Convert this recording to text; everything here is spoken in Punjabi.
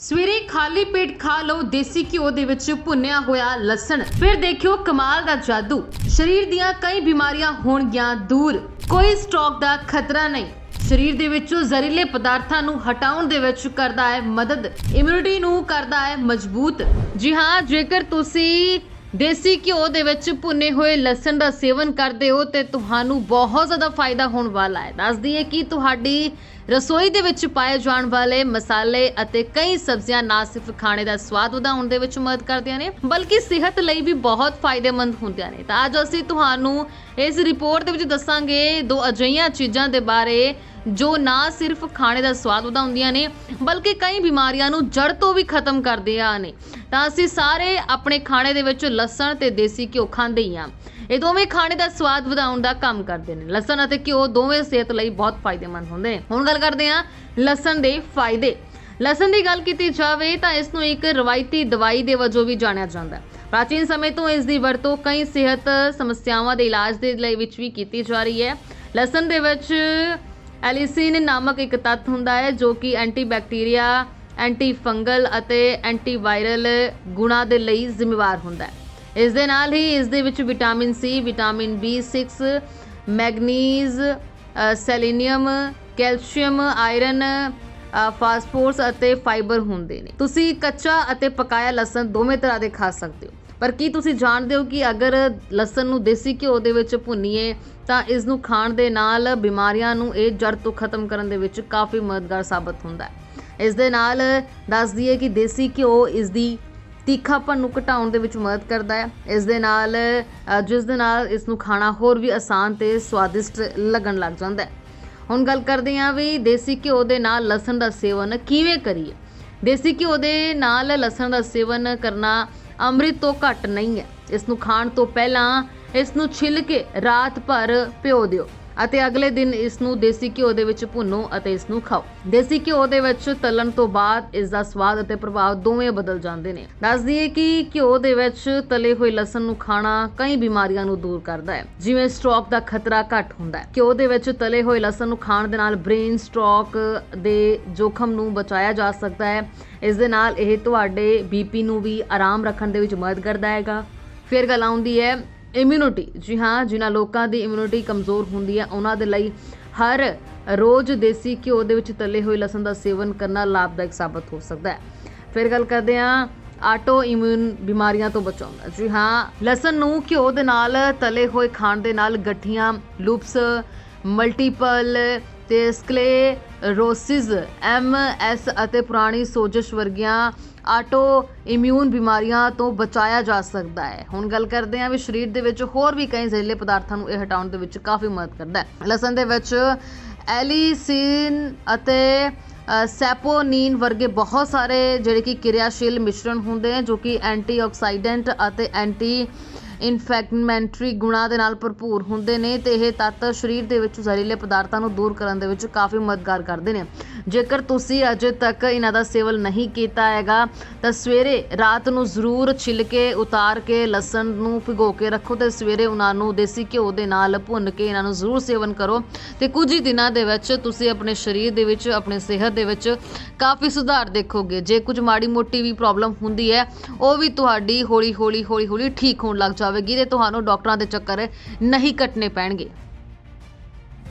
ਸਵੇਰੇ ਖਾਲੀ ਪੇਟ ਖਾ ਲਓ, ਦੇਸੀ ਘਿਓ ਦੇ ਵਿੱਚ ਭੁੰਨਿਆ ਹੋਇਆ ਲਸਣ। ਫਿਰ ਦੇਖਿਓ ਕਮਾਲ ਦਾ ਜਾਦੂ। ਸਰੀਰ ਦੀਆਂ ਕਈ ਬਿਮਾਰੀਆਂ ਹੋਣਗੀਆਂ ਦੂਰ। ਕੋਈ ਸਟ੍ਰੋਕ ਦਾ ਖਤਰਾ ਨਹੀਂ। ਸਰੀਰ ਦੇ ਵਿੱਚੋਂ ਜ਼ਹਿਰੀਲੇ ਪਦਾਰਥਾਂ ਨੂੰ ਹਟਾਉਣ ਦੇ ਵਿੱਚ ਕਰਦਾ ਹੈ ਮਦਦ। ਇਮਿਊਨਿਟੀ ਨੂੰ ਕਰਦਾ ਹੈ ਮਜ਼ਬੂਤ। ਜੀ ਹਾਂ, ਜੇਕਰ ਤੁਸੀਂ ਦੇਸੀ ਘਿਓ ਦੇ ਵਿੱਚ ਭੁੰਨੇ ਹੋਏ ਲਸਣ ਦਾ ਸੇਵਨ ਕਰਦੇ ਹੋ, ਤੇ ਤੁਹਾਨੂੰ ਬਹੁਤ ਜ਼ਿਆਦਾ ਫਾਇਦਾ ਹੋਣ ਵਾਲਾ ਹੈ। ਦੱਸ ਦਈਏ ਕਿ ਤੁਹਾਡੀ ਰਸੋਈ ਦੇ ਵਿੱਚ ਪਾਏ ਜਾਣ ਵਾਲੇ ਮਸਾਲੇ ਅਤੇ ਕਈ ਸਬਜ਼ੀਆਂ ਨਾ ਸਿਰਫ ਖਾਣੇ ਦਾ ਸਵਾਦ ਵਧਾਉਣ ਦੇ ਵਿੱਚ ਮਦਦ ਕਰਦੀਆਂ ਨੇ, ਬਲਕਿ ਸਿਹਤ ਲਈ ਵੀ ਬਹੁਤ ਫਾਇਦੇਮੰਦ ਹੁੰਦੀਆਂ ਨੇ। ਤਾਂ ਅੱਜ ਅਸੀਂ ਤੁਹਾਨੂੰ ਇਸ ਰਿਪੋਰਟ ਦੇ ਵਿੱਚ ਦੱਸਾਂਗੇ ਦੋ ਅਜਿਹੀਆਂ ਚੀਜ਼ਾਂ ਦੇ ਬਾਰੇ ਜੋ ਨਾ ਸਿਰਫ ਖਾਣੇ ਦਾ ਸਵਾਦ ਵਧਾਉਂਦੀਆਂ ਨੇ, ਬਲਕਿ ਕਈ ਬਿਮਾਰੀਆਂ ਨੂੰ ਜੜ ਤੋਂ ਵੀ ਖਤਮ ਕਰਦੀਆਂ ਨੇ। ਤਾਂ ਅਸੀਂ ਸਾਰੇ ਆਪਣੇ ਖਾਣੇ ਦੇ ਵਿੱਚ ਲਸਣ ਤੇ ਦੇਸੀ ਘਿਓ ਖਾਂਦੇ ਹੀ ਹਾਂ। ਇਹ ਦੋਵੇਂ ਖਾਣੇ ਦਾ ਸਵਾਦ ਵਧਾਉਣ ਦਾ ਕੰਮ ਕਰਦੇ ਨੇ। ਲਸਣ ਅਤੇ ਘਿਓ ਦੋਵੇਂ ਸਿਹਤ ਲਈ ਬਹੁਤ ਫਾਇਦੇਮੰਦ ਹੁੰਦੇ ਨੇ। ਹੁਣ ਗੱਲ ਕਰਦੇ ਹਾਂ ਲਸਣ ਦੇ ਫਾਇਦੇ। ਲਸਣ ਦੀ ਗੱਲ ਕੀਤੀ ਜਾਵੇ ਤਾਂ ਇਸ ਨੂੰ ਇੱਕ ਰਵਾਇਤੀ ਦਵਾਈ ਦੇ ਵਜੋਂ ਵੀ ਜਾਣਿਆ ਜਾਂਦਾ ਹੈ। ਪ੍ਰਾਚੀਨ ਸਮੇਂ ਤੋਂ ਇਸ ਦੀ ਵਰਤੋਂ ਕਈ ਸਿਹਤ ਸਮੱਸਿਆਵਾਂ ਦੇ ਇਲਾਜ ਦੇ ਲਈ ਵਿੱਚ ਵੀ ਕੀਤੀ ਜਾ ਰਹੀ ਹੈ। ਲਸਣ ਦੇ ਵਿੱਚ ਐਲਿਸਿਨ ਨਾਮਕ ਇੱਕ ਤੱਤ ਹੁੰਦਾ ਹੈ ਜੋ ਕਿ ਐਂਟੀਬੈਕਟੀਰੀਆ ਐਂਟੀ ਫੰਗਲ ਅਤੇ ਐਂਟੀਵਾਇਰਲ ਗੁਣਾਂ ਦੇ ਲਈ ਜ਼ਿੰਮੇਵਾਰ ਹੁੰਦਾ ਹੈ। ਇਸ ਦੇ ਨਾਲ ਹੀ ਇਸ ਦੇ ਵਿੱਚ vitamin C vitamin B6 manganese ਅ, ਸੈਲੀਨੀਅਮ ਕੈਲਸ਼ੀਅਮ ਆਇਰਨ ਅ, ਫਾਸਫੋਰਸ ਅਤੇ ਫਾਈਬਰ ਹੁੰਦੇ ਨੇ। ਤੁਸੀਂ ਕੱਚਾ ਅਤੇ ਪਕਾਇਆ ਲਸਣ ਦੋਵੇਂ ਤਰ੍ਹਾਂ ਦੇ ਖਾ ਸਕਦੇ ਹੋ। ਪਰ ਕੀ ਤੁਸੀਂ ਜਾਣਦੇ ਹੋ ਕਿ ਅਗਰ ਲਸਣ ਨੂੰ ਦੇਸੀ ਘਿਓ ਦੇ ਵਿੱਚ ਭੁੰਨੀਏ ਤਾਂ ਇਸ ਨੂੰ ਖਾਣ ਦੇ ਨਾਲ ਬਿਮਾਰੀਆਂ ਨੂੰ ਇਹ ਜੜ ਤੋਂ ਖਤਮ ਕਰਨ ਦੇ ਵਿੱਚ ਕਾਫੀ ਮਦਦਗਾਰ ਸਾਬਤ ਹੁੰਦਾ ਹੈ। ਇਸ ਦੇ ਨਾਲ ਦੱਸ ਦਈਏ ਕਿ ਦੇਸੀ ਘਿਓ ਇਸ ਦੀ ਤਿੱਖਾਪਨ ਨੂੰ ਘਟਾਉਣ ਦੇ ਵਿੱਚ ਮਦਦ ਕਰਦਾ ਹੈ। ਇਸ ਦੇ ਨਾਲ ਜਿਸ ਦੇ ਨਾਲ ਇਸ ਨੂੰ ਖਾਣਾ ਹੋਰ ਵੀ ਆਸਾਨ ਤੇ ਸਵਾਦਿਸ਼ਟ ਲੱਗਣ ਲੱਗ ਜਾਂਦਾ ਹੈ। ਹੁਣ ਗੱਲ ਕਰਦੇ ਹਾਂ ਵੀ ਦੇਸੀ ਘਿਓ ਦੇ ਨਾਲ ਲਸਣ ਦਾ ਸੇਵਨ ਕਿਵੇਂ ਕਰੀਏ? ਦੇਸੀ ਘਿਓ ਦੇ ਨਾਲ ਲਸਣ ਦਾ ਸੇਵਨ ਕਰਨਾ ਅੰਮ੍ਰਿਤ ਤੋਂ ਘੱਟ ਨਹੀਂ ਹੈ। ਇਸ ਨੂੰ ਖਾਣ ਤੋਂ ਪਹਿਲਾਂ ਇਸ ਨੂੰ ਛਿੱਲ ਕੇ ਰਾਤ ਭਰ ਭਿਓ ਦਿਓ। ਅਤੇ ਅਗਲੇ ਦਿਨ ਇਸ ਨੂੰ ਦੇਸੀ ਘਿਓ ਦੇ ਵਿੱਚ ਭੁੰਨੋ ਅਤੇ ਇਸ ਨੂੰ ਖਾਓ। ਦੇਸੀ ਘਿਓ ਦੇ ਵਿੱਚ ਤਲਣ ਤੋਂ ਬਾਅਦ ਇਸ ਦਾ ਸਵਾਦ ਅਤੇ ਪ੍ਰਭਾਵ ਦੋਵੇਂ ਬਦਲ ਜਾਂਦੇ ਨੇ। ਦੱਸ ਦਈਏ ਕਿ ਘਿਓ ਦੇ ਵਿੱਚ ਤਲੇ ਹੋਏ ਲਸਣ ਨੂੰ ਖਾਣਾ ਕਈ ਬਿਮਾਰੀਆਂ ਨੂੰ ਦੂਰ ਕਰਦਾ ਹੈ, ਜਿਵੇਂ ਸਟ੍ਰੋਕ ਦਾ ਖਤਰਾ ਘੱਟ ਹੁੰਦਾ ਹੈ। ਘਿਓ ਦੇ ਵਿੱਚ ਤਲੇ ਹੋਏ ਲਸਣ ਨੂੰ ਖਾਣ ਦੇ ਨਾਲ ਬ੍ਰੇਨ ਸਟ੍ਰੋਕ ਦੇ ਜੋਖਮ ਨੂੰ ਬਚਾਇਆ ਜਾ ਸਕਦਾ ਹੈ। ਇਸ ਦੇ ਨਾਲ ਇਹ ਤੁਹਾਡੇ ਬੀਪੀ ਨੂੰ ਵੀ ਆਰਾਮ ਰੱਖਣ ਦੇ ਵਿੱਚ ਮਦਦ ਕਰਦਾ ਹੈਗਾ। ਫਿਰ ਗੱਲ ਆਉਂਦੀ ਹੈ ਇਮਿਊਨਿਟੀ ਜੀ ਹਾਂ, ਜਿਨ੍ਹਾਂ ਲੋਕਾਂ ਦੀ ਇਮਿਊਨਿਟੀ ਕਮਜ਼ੋਰ ਹੁੰਦੀ ਹੈ, ਉਹਨਾਂ ਦੇ ਲਈ ਹਰ ਰੋਜ਼ ਦੇਸੀ ਘਿਓ ਦੇ ਵਿੱਚ ਤਲੇ ਹੋਏ ਲਸਣ ਦਾ ਸੇਵਨ ਕਰਨਾ ਲਾਭਦਾਇਕ ਸਾਬਤ ਹੋ ਸਕਦਾ ਹੈ। ਫਿਰ ਗੱਲ ਕਰਦੇ ਹਾਂ ਆਟੋ ਇਮਿਊਨ ਬਿਮਾਰੀਆਂ ਤੋਂ ਬਚਾਉਂਦਾ ਜੀ ਹਾਂ, ਲਸਣ ਨੂੰ ਘਿਓ ਦੇ ਨਾਲ ਤਲੇ ਹੋਏ ਖਾਣ ਦੇ ਨਾਲ ਗੱਠੀਆਂ, ਲੂਪਸ ਮਲਟੀਪਲ ਤੇ ਸਕਲੇਰੋਸਿਸ ਐਮ ਐਸ ਅਤੇ ਪੁਰਾਣੀ ਸੋਜਸ਼ ਵਰਗੀਆਂ ਆਟੋ ਇਮਿਊਨ ਬਿਮਾਰੀਆਂ ਤੋਂ ਬਚਾਇਆ ਜਾ ਸਕਦਾ ਹੈ। ਹੁਣ ਗੱਲ ਕਰਦੇ ਹਾਂ ਵੀ ਸਰੀਰ ਦੇ ਵਿੱਚ ਹੋਰ ਵੀ ਕਈ ਜ਼ਹਿਰੀਲੇ ਪਦਾਰਥਾਂ ਨੂੰ ਇਹ ਹਟਾਉਣ ਦੇ ਵਿੱਚ ਕਾਫੀ ਮਦਦ ਕਰਦਾ ਹੈ। ਲਸਣ ਦੇ ਵਿੱਚ ਐਲੀਸਿਨ ਅਤੇ ਸੈਪੋਨੀਨ ਵਰਗੇ ਬਹੁਤ ਸਾਰੇ ਜਿਹੜੇ ਕਿ ਕਿਰਿਆਸ਼ੀਲ ਮਿਸ਼ਰਣ ਹੁੰਦੇ ਹਨ ਜੋ ਕਿ ਐਂਟੀਆਕਸਾਈਡੈਂਟ ਅਤੇ ਐਂਟੀ ਇਨਫੈਕਟਮੈਂਟਰੀ ਗੁਣਾਂ ਦੇ ਨਾਲ ਭਰਪੂਰ ਹੁੰਦੇ ਨੇ ਤੇ ਇਹ ਤੱਤ ਸਰੀਰ ਦੇ ਵਿੱਚ ਜ਼ਹਿਰੀਲੇ ਪਦਾਰਥਾਂ ਨੂੰ ਦੂਰ ਕਰਨ ਦੇ ਵਿੱਚ ਕਾਫੀ ਮਦਦਗਾਰ ਕਰਦੇ ਨੇ। ਜੇਕਰ ਤੁਸੀਂ ਅਜੇ ਤੱਕ ਇਹਨਾਂ ਦਾ ਸੇਵਨ ਨਹੀਂ ਕੀਤਾ ਹੈਗਾ, ਤਾਂ ਸਵੇਰੇ ਰਾਤ ਨੂੰ ਜ਼ਰੂਰ ਛਿੱਲ ਕੇ ਉਤਾਰ ਕੇ ਲਸਣ ਨੂੰ ਭਿਗੋ ਕੇ ਰੱਖੋ ਤੇ ਸਵੇਰੇ ਉਹਨਾਂ ਨੂੰ ਦੇਸੀ ਘਿਓ ਦੇ ਨਾਲ ਭੁੰਨ ਕੇ ਇਹਨਾਂ ਨੂੰ ਜ਼ਰੂਰ ਸੇਵਨ ਕਰੋ ਤੇ ਕੁਝ ਹੀ ਦਿਨਾਂ ਦੇ ਵਿੱਚ ਤੁਸੀਂ ਆਪਣੇ ਸਰੀਰ ਦੇ ਵਿੱਚ, ਆਪਣੇ ਸਿਹਤ ਦੇ ਵਿੱਚ ਕਾਫੀ ਸੁਧਾਰ ਦੇਖੋਗੇ। ਜੇ ਕੁਝ ਮਾੜੀ ਮੋਟੀ ਵੀ ਪ੍ਰੋਬਲਮ ਹੁੰਦੀ ਹੈ, ਉਹ ਵੀ ਤੁਹਾਡੀ ਹੌਲੀ ਹੌਲੀ ਹੌਲੀ ਹੌਲੀ ਠੀਕ ਹੋਣ ਲੱਗ ਜਾਵੇਗੀ ਤੇ ਤੁਹਾਨੂੰ ਡਾਕਟਰਾਂ ਦੇ ਚੱਕਰ ਨਹੀਂ ਕੱਟਣੇ ਪੈਣਗੇ।